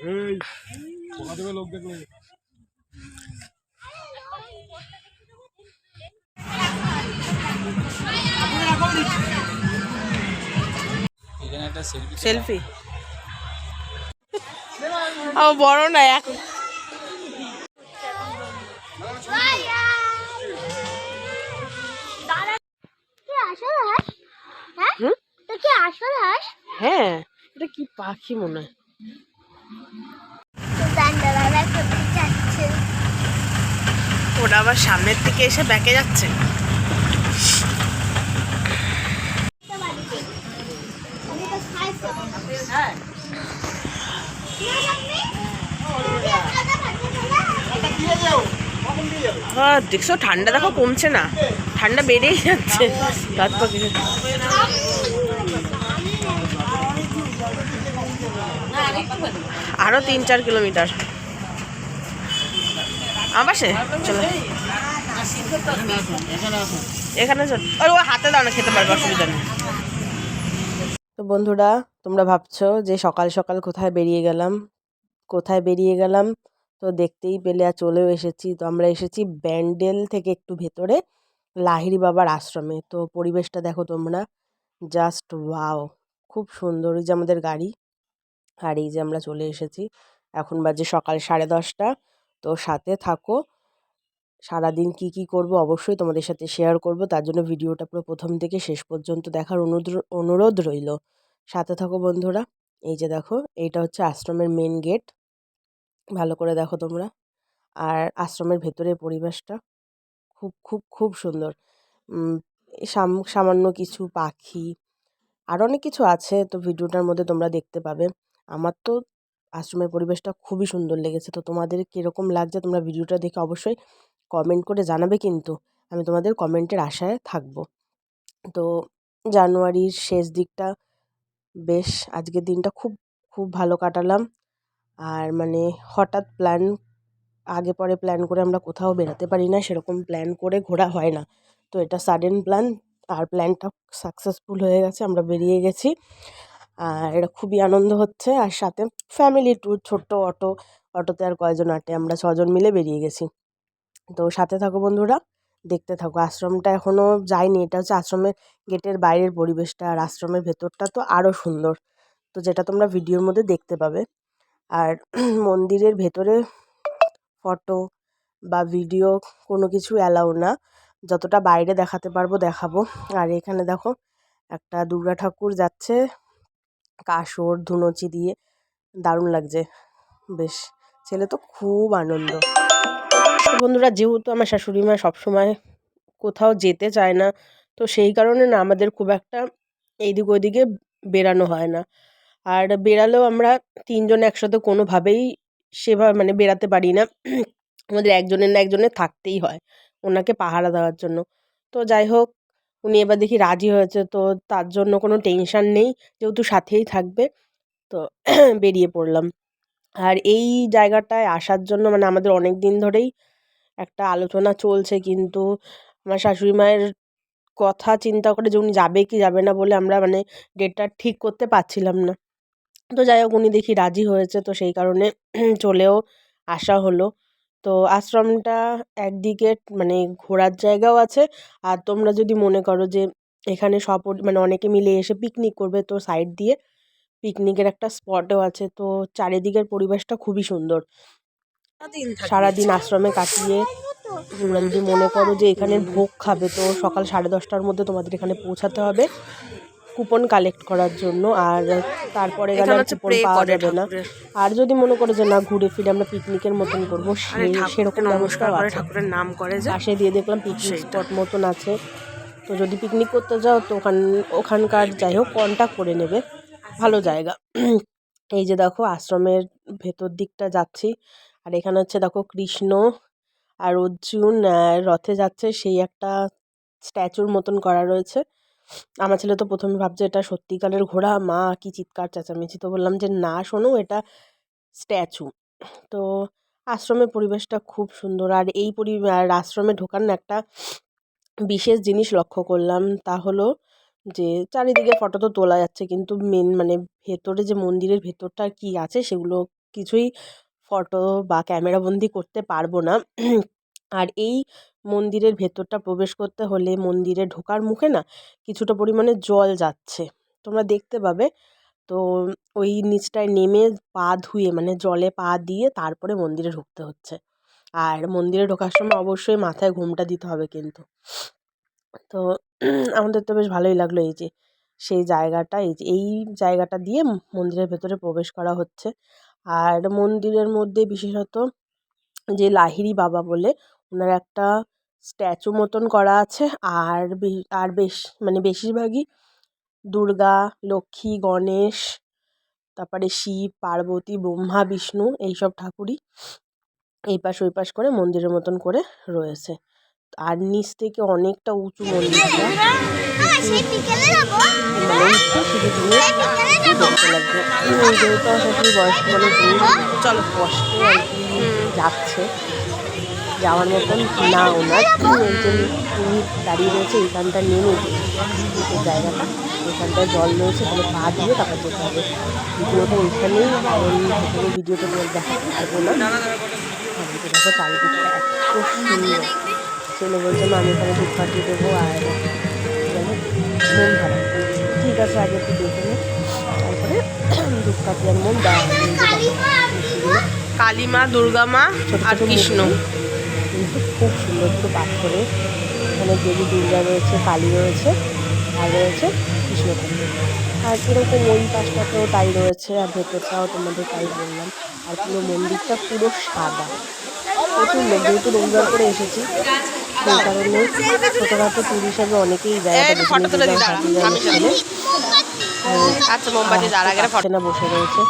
এই পোকা দেবে লোক দেখলে। সেলফি। সেলফি ও বড় না এখন কি আসল হাঁস? হ্যাঁ? হ্যাঁ এটা কি পাখি মনে হয়? ওটা আবার সামনের দিকে এসে ব্যাকে যাচ্ছে। দেখছ ঠান্ডা দেখো কমছে না। ঠান্ডা বেড়েই যাচ্ছে। রাত আরও তিন চার কিলোমিটার। চলো। এখানে ও হাতে দাও খেতে পারবে, অসুবিধা নেই। তো বন্ধুরা, তোমরা ভাবছ যে সকাল সকাল কোথায় বেরিয়ে গেলাম? কোথায় বেরিয়ে গেলাম? তো দেখতেই পেলে আর চলেও এসেছি। তো আমরা এসেছি ব্যান্ডেল থেকে একটু ভেতরে, লাহিড়ি বাবার আশ্রমে। তো পরিবেশটা দেখো তোমরা জাস্ট ওয়াও খুব সুন্দর যে আমাদের গাড়ি। আর এই যে আমরা চলে এসেছি। এখন বাজে সকাল সাড়ে দশটা। তো সাথে থাকো। সারাদিন কি কি করব অবশ্যই তোমাদের সাথে শেয়ার করব। তার জন্য ভিডিওটা পুরো প্রথম থেকে শেষ পর্যন্ত দেখার অনুরোধ অনুরোধ রইল। সাথে থাকো বন্ধুরা। এই যে দেখো, এইটা হচ্ছে আশ্রমের মেন গেট ভালো করে দেখো তোমরা। আর আশ্রমের ভেতরে পরিবেশটা খুব খুব খুব সুন্দর। সাম- সামান্য কিছু পাখি। আর অনেক কিছু আছে। তো ভিডিওটার মধ্যে তোমরা দেখতে পাবে। আমার তো আশ্রমের পরিবেশটা খুবই সুন্দর লেগেছে। তো তোমাদের কীরকম লাগছে তোমরা ভিডিওটা দেখে অবশ্যই কমেন্ট করে জানাবে কিন্তু আমি তোমাদের কমেন্টের আশায় থাকব। তো জানুয়ারির শেষ দিকটা বেশ আজকের দিনটা খুব খুব ভালো কাটালাম। আর মানে হঠাৎ প্ল্যান আগে পরে প্ল্যান করে আমরা কোথাও বেরোতে পারি না, সেরকম প্ল্যান করে ঘোরা হয় না। তো এটা সাডেন প্ল্যান আর প্ল্যানটা সাকসেসফুল হয়ে গেছে, আমরা বেরিয়ে গেছি। এটা খুবই আনন্দ হচ্ছে। আর সাথে ফ্যামিলি ট্যুর ছোট্ট অটো, অটোতে আর কয়জন আটে, আমরা ছজন মিলে বেরিয়ে গেছি। তো সাথে থাকো বন্ধুরা, দেখতে থাকো। আশ্রমটা এখনও যায়নি। এটা হচ্ছে আশ্রমের গেটের বাইরের পরিবেশটা আর আশ্রমের ভেতরটা তো আরও সুন্দর। তো যেটা তোমরা ভিডিওর মধ্যে দেখতে পাবে। আর মন্দিরের ভেতরে ফটো বা ভিডিও কোনো কিছু অ্যালাউ না। যতটা বাইরে দেখাতে পারব দেখাবো। আর এখানে দেখো একটা দুর্গা ঠাকুর যাচ্ছে। কাসর, ধুনুচি দিয়ে দারুণ লাগছে। বেশ, ছেলে তো খুব আনন্দ। বন্ধুরা, যেহেতু আমার শাশুড়ি মা সবসময় কোথাও যেতে চায় না, তো সেই কারণে না আমাদের খুব একটা এইদিক ওইদিকে বেরানো হয় না। আর বেরালেও আমরা তিনজন একসাথে কোনোভাবেই সেভাবে মানে বেরাতে পারি না। আমাদের একজনের না একজনের থাকতেই হয়, ওনাকে পাহারা দেওয়ার জন্য। তো যাই হোক উনি এবার দেখি রাজি হয়েছে। তো তার জন্য কোনো টেনশন নেই, যেহেতু সাথেই থাকবে, তো বেরিয়ে পড়লাম। আর এই জায়গাটায় আসার জন্য মানে আমাদের অনেক দিন ধরেই একটা আলোচনা চলছে কিন্তু আমার শাশুড়ি মায়ের কথা চিন্তা করে যে উনি যাবে কি যাবে না বলে আমরা মানে ডেটটা ঠিক করতে পারছিলাম না। তো যাই হোক, উনি দেখি রাজি হয়েছে, তো সেই কারণে চলেও আসা হলো। তো আশ্রমটা একদিকে মানে ঘোরার জায়গাও আছে। আর তোমরা যদি মনে করো যে এখানে সপ মানে অনেকে মিলে এসে পিকনিক করবে তো সাইড দিয়ে পিকনিকের একটা স্পটও আছে। তো চারিদিকের পরিবেশটা খুবই সুন্দর। সারাদিন আশ্রমে কাটিয়ে তোমরা যদি মনে করো যে এখানে ভোগ খাবে তো সকাল সাড়ে দশটার মধ্যে তোমাদের এখানে পৌঁছাতে হবে। কুপন কালেক্ট করার জন্য আর তারপরে গেলে কুপন পাওয়া যাবে না। আর যদি মনে করে যে না ঘুরে ফিরে আমরা পিকনিকের মতন করব সেরকম ব্যবস্থাও আছে। ঠাকুরের নাম করে পাশে দিয়ে দেখলাম পিকনিক স্পট মতন আছে। তো যদি পিকনিক করতে যাও তো ওখান ওখানকার যাই হোক কন্ট্যাক্ট করে নেবে। ভালো জায়গা। এই যে দেখো আশ্রমের ভেতর দিকটা যাচ্ছি। আর এখানে হচ্ছে দেখো কৃষ্ণ আর অর্জুন রথে যাচ্ছে। সেই একটা স্ট্যাচুর মতন করা রয়েছে। আমার ছেলে তো প্রথমে ভাবছে, এটা সত্যিকারের ঘোড়া? মা, কি চিৎকার চেঁচামেচি। তো বললাম যে, না, শোনো, এটা স্ট্যাচু। তো আশ্রমের পরিবেশটা খুব সুন্দর। আর এই পরি, আর আশ্রমে ঢোকার না একটা বিশেষ জিনিস লক্ষ্য করলাম, তা হলো যে, চারিদিকে ফটো তো তোলা যাচ্ছে, কিন্তু মেন মানে ভেতরে যে মন্দিরের ভেতরটা কি আছে, সেগুলো কিছুই ফটো বা ক্যামেরাবন্দি করতে পারব না। আর এই মন্দিরের ভেতরটা প্রবেশ করতে হলে মন্দিরে ঢোকার মুখে না কিছুটা পরিমাণে জল যাচ্ছে। তোমরা দেখতে পাবে। তো ওই নিচটায় নেমে পা ধুয়ে মানে জলে পা দিয়ে তারপরে মন্দিরে ঢুকতে হচ্ছে। আর মন্দিরে ঢোকার সময় অবশ্যই মাথায় ঘোমটা দিতে হবে কিন্তু। তো আমাদের তো বেশ ভালোই লাগল এই যে, সেই জায়গাটা, এই যে, এই জায়গাটা দিয়ে মন্দিরের ভেতরে প্রবেশ করা হচ্ছে। আর মন্দিরের মধ্যে বিশেষত যে লাহিড়ি বাবা বলে, ওনার একটা স্ট্যাচু মতন করা আছে। আর আর বেশ মানে বেশিরভাগই দুর্গা লক্ষ্মী গণেশ তারপরে শিব পার্বতী ব্রহ্মা বিষ্ণু এইসব ঠাকুরই এই পাশ ওই পাশ করে মন্দিরের মতন করে রয়েছে। আর নিচ থেকে অনেকটা উঁচু মন্দিরটা মানে মানুষ। চলো কষ্টে যাচ্ছে। যাওয়ার মতন না ওনার। যে উনি দাঁড়িয়ে রয়েছে এইখানটা নেমে এই জায়গাটা। এখানটায় জল রয়েছে তাহলে পা দিয়ে তারপর যেতে হবে। ভিডিওটা এখানেই কারণ ভিডিওটা দেখাতে পারব না। আর দেখো চারিদিকটা এত সুন্দর। ছেলে বলছে না আমি এখানে ধূপকাঠি দেবো আর মন খারাপ। ঠিক আছে আগে একটু দেখে নে। তারপরে ধূপকাঠি আর মন দেওয়া যে দেখো, কালী মা দুর্গা মা আর কৃষ্ণ। কিন্তু খুব সুন্দর দুটো পাথরে। এখানে দেবী দুর্গা রয়েছে কালী রয়েছে আর রয়েছে কৃষ্ণ ঠাকুর আর এরকম ওই পাশটাতেও তাই রয়েছে আর ভেতরটাও তোমাদের তাই বললাম। আর পুরো মন্দিরটা পুরো সাদা। প্রচুর লোক যেহেতু রবিবার করে এসেছি সেই কারণে ছোটোখাটো ট্যুর হিসাবে অনেকেই যায়। হ্যাঁ, আচ্ছা মোমবাতি না বসে রয়েছে।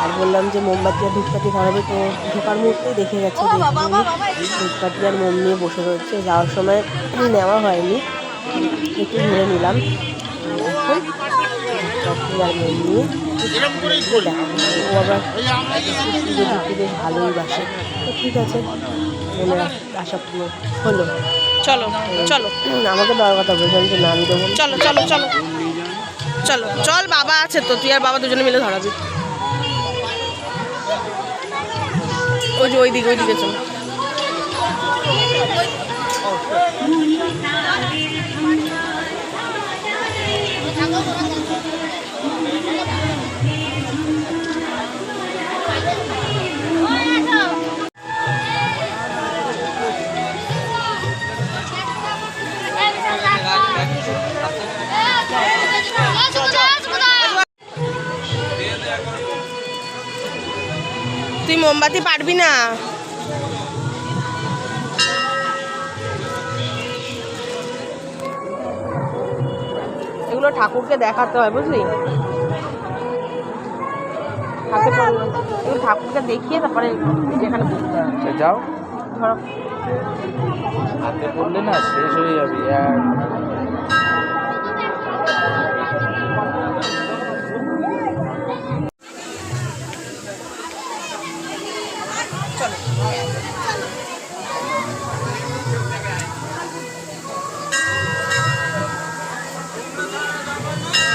আর বললাম যে মোমবাতি আর ধূপকাঠি ধরাবে তো ঢোকার মুহূর্তেই দেখে গেছে যে ধূপকাঠি আর মোম নিয়ে বসে রয়েছে। যাওয়ার সময় নেওয়া হয়নি একটু ধরে নিলাম। আর মোম নিয়ে। ও আবার বেশ ভালোই বাসে। তো ঠিক আছে মনে আশা পূর্ণ হলো। চলো চলো। আমাকে দেওয়ার কথা বলছিলাম যে না আমি দেবো। চলো চলো চলো। চলো চল বাবা আছে তো তুই আর বাবা দুজনে মিলে ধরাবি ওই যে ওই দিকে ওই দিকে চল মোমবাতি পারবি না। এগুলো ঠাকুরকে দেখাতে হয় বুঝলি? ঠাকুরকে দেখিয়ে তারপরে যেখানে হবে যাও। ধরো। হাতে পড়লে না শেষ হয়ে যাবে Bye.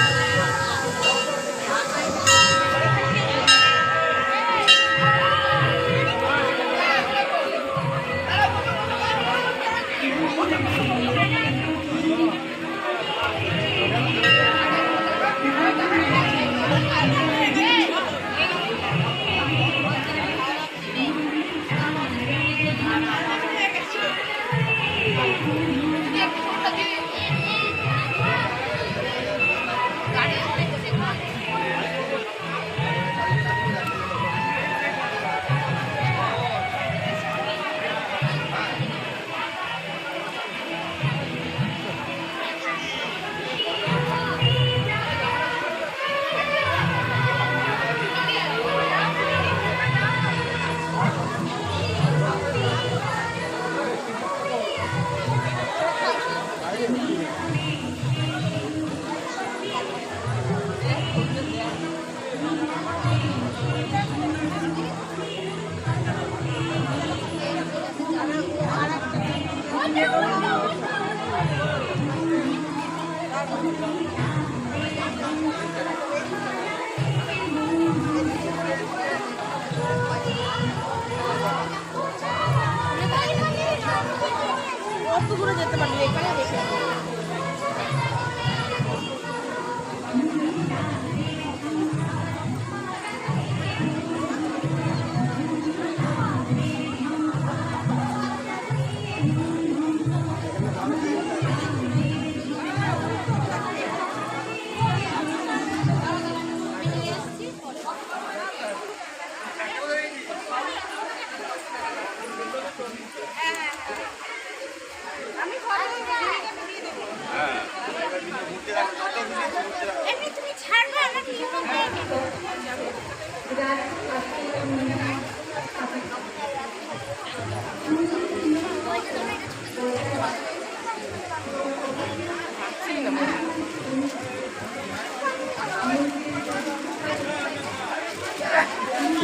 কত দূরে যেতে পারবি এখানে বেশি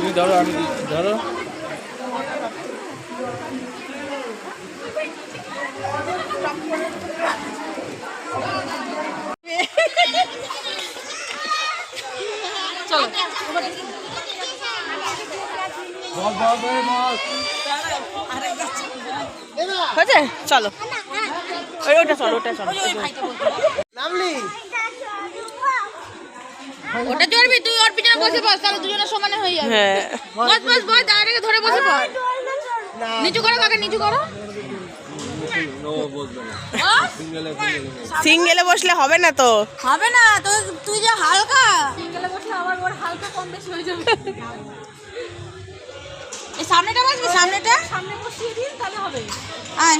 তুমি ধরো আমি ধরো। হয়েছে? চলো। ওই ওটা চলো ওটা চলো। ওটা চড়বি তুই ওর পিছনে বসে বস তাহলে দুজনের সমানে হয়ে যাবে। হ্যাঁ। বস বস বস দাঁড়াকে ধরে বসে পড় নিচু করো কাকে নিচু করো। সিঙ্গেলে বসলে হবে না তো? হবে না তো তুই যা হালকা। সিঙ্গেলে বসলে আবার ওর হালকা কম বেশি হয়ে যাবে। এই সামনেটা বসবি? সামনেটা? সামনে বসিয়ে দিন তাহলে হবে। আয়।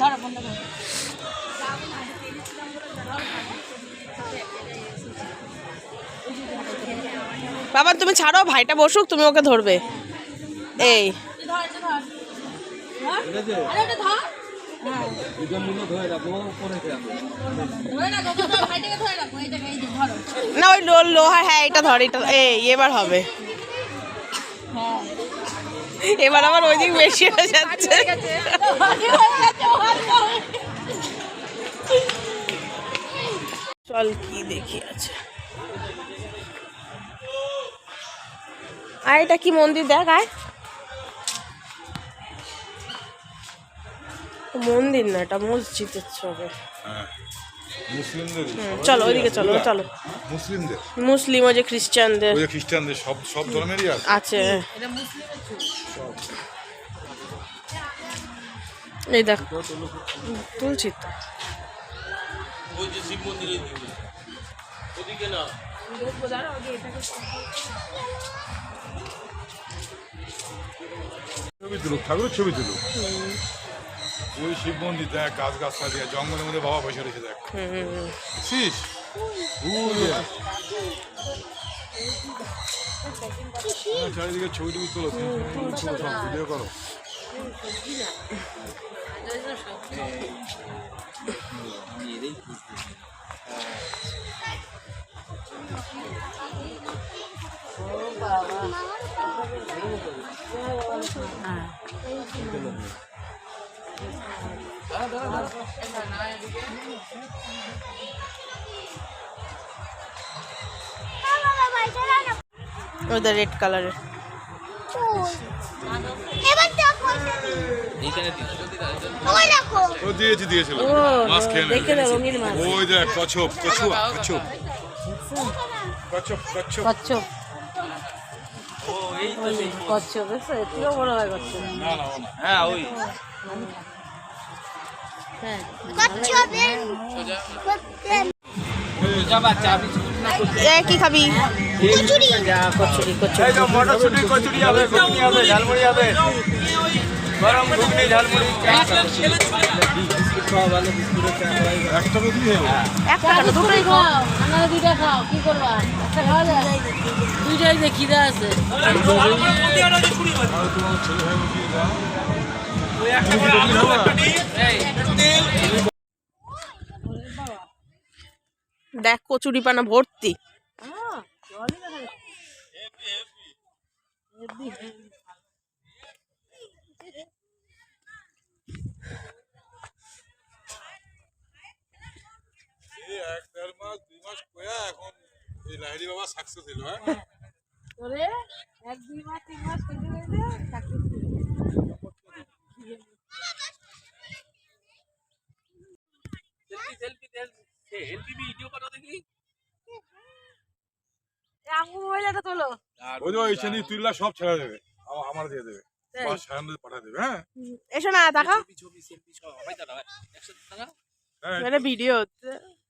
ধরো বন্ধ করো বাবা, তুমি ছাড়ো, ভাইটা বসুক, তুমি ওকে ধরবে। এই। না, ওই লো লোহার হ্যাঁ এটা ধর, এটা, এই, এবার হবে। এবার আবার ওই দিক বেশি হয়ে যাচ্ছে। চল কি দেখি আছে। আর এটা কি মন্দির? দেখ আয় মন্দির না এটা মসজিদের ছবি। মুসলিমদের চলো ওইদিকে চলো চলো। মুসলিমদের। মুসলিম ও যে খ্রিস্টানদের। ওই যে খ্রিস্টানদের সব সব ধর্মেরই আছে। এই দেখ তুলছি তো। ছবি তুলুক ঠাকুরের ছবি তুলুক। ওই শিব মন্দির দেখ গাছ গাছটা দিয়ে জঙ্গলের মধ্যে বাবা বসে রয়েছে দেখ। দেখছিস ওই হ্যাঁ, চারিদিকে ছবি টবি তোলো তুলো সব ভিডিও করো। ওদের রেড কালারের ও দিয়েছি দিয়েছিল মাছ খেয়ে ওই দেখ কচ্ছপ কচ্ছুয়া কচ্ছপ। কচ্ছপ কচ্ছপ। কচ্ছপ। কচ্ছপ দেখছ এটিও বড় হয় কচ্ছপ না না ও না। ওই। যা বাচ্চা আমি না করতে এ কি খাবি? যা কচুরি কচুরি। মটরশুটি কচুরি হবে ঘুগনি হবে ঝালমুড়ি হবে। গরম ঘুগনি ঝালমুড়ি খাওয়া ভালো বিস্কুটের চা খাওয়াই একটা তো দিয়ে একটা কেন দুটোই খাও আপনারা দুইটা খাও কি করবা? একটা খাওয়া যায়? দুইটাই যে খিদা আছে। আর তোমার ছেলে ভাই বলছি দাও দেখ কচুরি পানা ভর্তি এক দেড় মাস দুই মাস কয়া এখন এই লাহিড়ি বাবা সাকসেস হলো হ্যাঁ? করে এক দুই মাস তিন মাস করতে করতে চাকরি আঙ্গু মোবাইলটা তোলো। ওই যে ওই শ্রেণি সব ছেড়ে দেবে। আ- আমার দিয়ে দেবে। বা সায়ন পাঠিয়ে দেবে হ্যাঁ? এসো না দেখা হ্যাঁ মানে ভিডিও হচ্ছে ভিডিও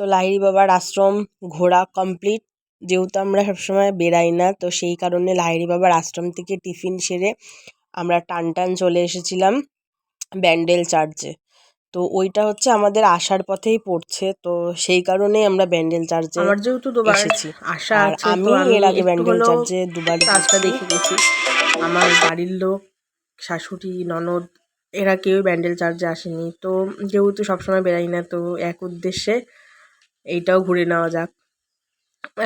তো। লাহিড়ি বাবার আশ্রম ঘোরা কমপ্লিট যেহেতু আমরা সবসময় বেরাই না তো সেই কারণে লাহিড়ি বাবার আশ্রম থেকে টিফিন সেরে আমরা টান টান চলে এসেছিলাম ব্যান্ডেল চার্চে তো ওইটা হচ্ছে আমাদের আসার পথেই পড়ছে তো সেই কারণেই আমরা ব্যান্ডেল চার্চে আমার যেহেতু দুবার এসেছি। আশা আর আমি এর আগে ব্যান্ডেল চার্চে দুবার গেছি। দেখে গেছি। আমার বাড়ির লোক শাশুড়ি ননদ এরা কেউ ব্যান্ডেল চার্জে আসেনি। তো যেহেতু সবসময় বেরাই না, তো এক উদ্দেশ্যে এইটাও ঘুরে নেওয়া যাক।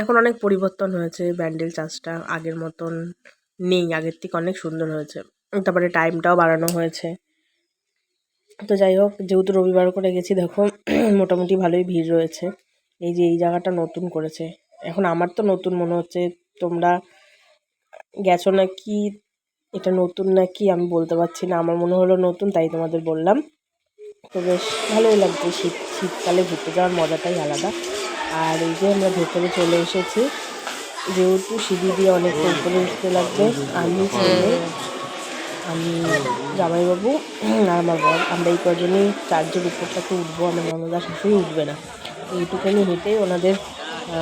এখন অনেক পরিবর্তন হয়েছে ব্যান্ডেল চার্জটা, আগের মতন নেই, আগের থেকে অনেক সুন্দর হয়েছে। তারপরে টাইমটাও বাড়ানো হয়েছে। তো যাই হোক, যেহেতু রবিবার করে গেছি, দেখো, মোটামুটি ভালোই ভিড় রয়েছে। এই যে এই জায়গাটা নতুন করেছে। এখন আমার তো নতুন মনে হচ্ছে, তোমরা গেছো নাকি এটা নতুন নাকি আমি বলতে পারছি না, আমার মনে হলো নতুন, তাই তোমাদের বললাম। তো বেশ ভালোই লাগছে শীত, শীতকালে ঘুরতে যাওয়ার মজাটাই আলাদা। আর এই যে আমরা ভেতরে চলে এসেছি, যেহেতু সিঁড়ি দিয়ে অনেক উপরে উঠতে লাগবে, আমি ছেলে, আমি জামাইবাবু আর আমার বর, আমরা এই কজনই চার্জের উপরটাতে উঠবো, আমার ননদা শাশুড়ি উঠবে না। এইটুকুনি হেঁটেই ওনাদের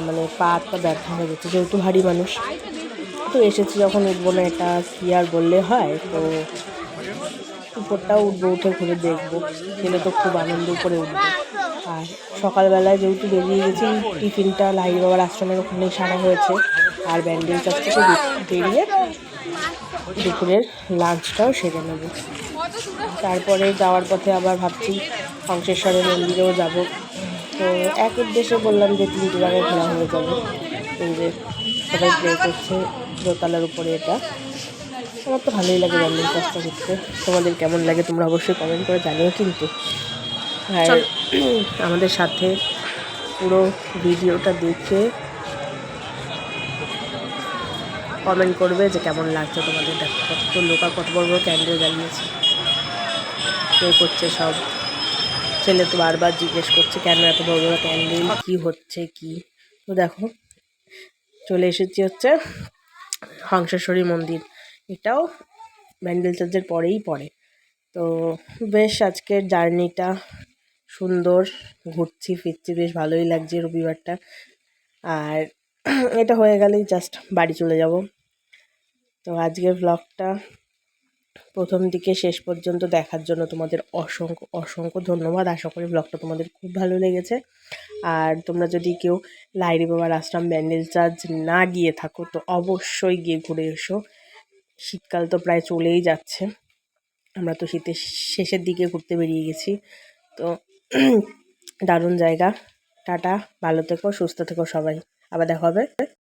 মানে পা হাত পা ব্যথা হয়ে গেছে, যেহেতু ভারী মানুষ। তো এসেছি যখন উঠবো না, এটা কি আর বললে হয়? তো উপরটাও উঠবো, উঠে ঘুরে দেখব। ছেলে তো খুব আনন্দ করে উঠবে। আর সকালবেলায় যেহেতু বেরিয়ে গেছি, টিফিনটা লাহিড়ি বাবার আশ্রমের ওখানেই সারা হয়েছে। আর ব্যান্ডেল চার্চ থেকে বেরিয়ে দুপুরের লাঞ্চটাও সেরে নেব। তারপরে যাওয়ার পথে আবার ভাবছি শংসেশ্বরের মন্দিরেও যাব। তো এক উদ্দেশ্যে বললাম যে তিনটে জায়গায় ঘোরা হয়ে যাবে। এই যে সবাই প্রে করছে। দোতলার উপরে এটা। আমার তো ভালোই লাগে ব্যান্ডেল চার্চটা ঘুরতে তোমাদের কেমন লাগে তোমরা অবশ্যই কমেন্ট করে জানিও কিন্তু। আর আমাদের সাথে পুরো ভিডিওটা দেখে কমেন্ট করবে যে কেমন লাগছে তোমাদের দেখো কত লোক কত বড় বড় ক্যান্ডেল জ্বালিয়েছে। কে করছে সব। ছেলে তো বারবার জিজ্ঞেস করছে কেন এত বড় বড় ক্যান্ডেল কী হচ্ছে? কি? তো দেখো চলে এসেছি হচ্ছে হংসেশ্বরী মন্দির। এটাও ব্যান্ডেল চার্চের পরেই পড়ে। তো বেশ আজকের জার্নিটা সুন্দর, ঘুরছি, ফিরছি, বেশ ভালোই লাগছে রবিবারটা। আর এটা হয়ে গেলেই জাস্ট বাড়ি চলে যাব। তো আজকের ব্লগটা প্রথম থেকে শেষ পর্যন্ত দেখার জন্য তোমাদের অসংখ্য অসংখ্য ধন্যবাদ। আশা করি ব্লগটা তোমাদের খুব ভালো লেগেছে। আর তোমরা যদি কেউ লাইরি বাবার আশ্রম ব্যান্ডেল চার্জ না গিয়ে থাকো, তো অবশ্যই গিয়ে ঘুরে এসো। শীতকাল তো প্রায় চলেই যাচ্ছে। আমরা তো শীতের শেষের দিকে ঘুরতে বেরিয়ে গেছি। তো দারুণ জায়গা। টাটা। ভালো থেকো, সুস্থ থেকো সবাই। আবার দেখা হবে।